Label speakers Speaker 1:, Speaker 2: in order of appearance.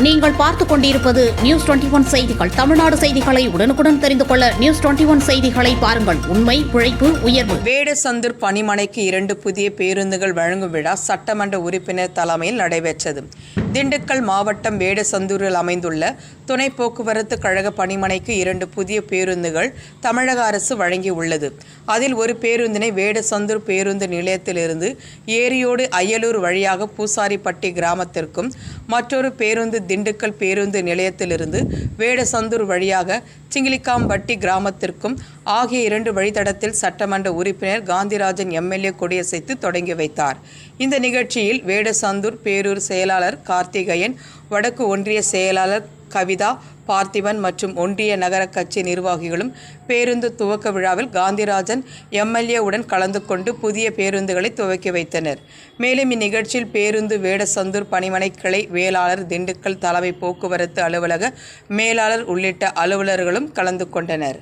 Speaker 1: நீங்கள் பார்த்துக் கொண்டிருப்பது நியூஸ் டுவெண்டி ஒன் செய்திகள். தமிழ்நாடு செய்திகளை உடனுக்குடன் தெரிந்து கொள்ள நியூஸ் டுவெண்டி ஒன் செய்திகளை பாருங்கள். உண்மை உழைப்பு உயர்வு.
Speaker 2: வேடசந்தூர் பணிமனைக்கு இரண்டு புதிய பேருந்துகள் வழங்கும் விழா சட்டமன்ற உறுப்பினர் தலைமையில் நடைபெற்றது. திண்டுக்கல் மாவட்டம் வேடசந்தூரில் அமைந்துள்ள துணை போக்குவரத்து கழக பணிமனைக்கு இரண்டு புதிய பேருந்துகள் தமிழக அரசு வழங்கியுள்ளது. அதில் ஒரு பேருந்தினை வேடசந்தூர் பேருந்து நிலையத்திலிருந்து ஏரியோடு அய்யலூர் வழியாக பூசாரிப்பட்டி கிராமத்திற்கும் மற்றொரு பேருந்து திண்டுக்கல் பேருந்து நிலையத்திலிருந்து வேடசந்தூர் வழியாக சிங்கிலிக்காம்பட்டி கிராமத்திற்கும் ஆகிய இரண்டு வழித்தடத்தில் சட்டமன்ற உறுப்பினர் காந்திராஜன் எம்எல்ஏ கொடியசைத்து தொடங்கி வைத்தார். இந்த நிகழ்ச்சியில் வேடசந்தூர் பேரூர் செயலாளர் கார்த்திகேயன் வடக்கு ஒன்றிய செயலாளர் கவிதா பார்த்திபன் மற்றும் ஒன்றிய நகர கட்சி நிர்வாகிகளும் பேருந்து துவக்க விழாவில் காந்திராஜன் எம்எல்ஏவுடன் கலந்து கொண்டு புதிய பேருந்துகளை துவக்கி வைத்தனர். மேலும் இந்நிகழ்ச்சியில் பேருந்து வேடசந்தூர் பணிமனை கிளை வேளாளர் திண்டுக்கல் தலைமை போக்குவரத்து அலுவலக மேலாளர் உள்ளிட்ட அலுவலர்களும் கலந்து கொண்டனர்.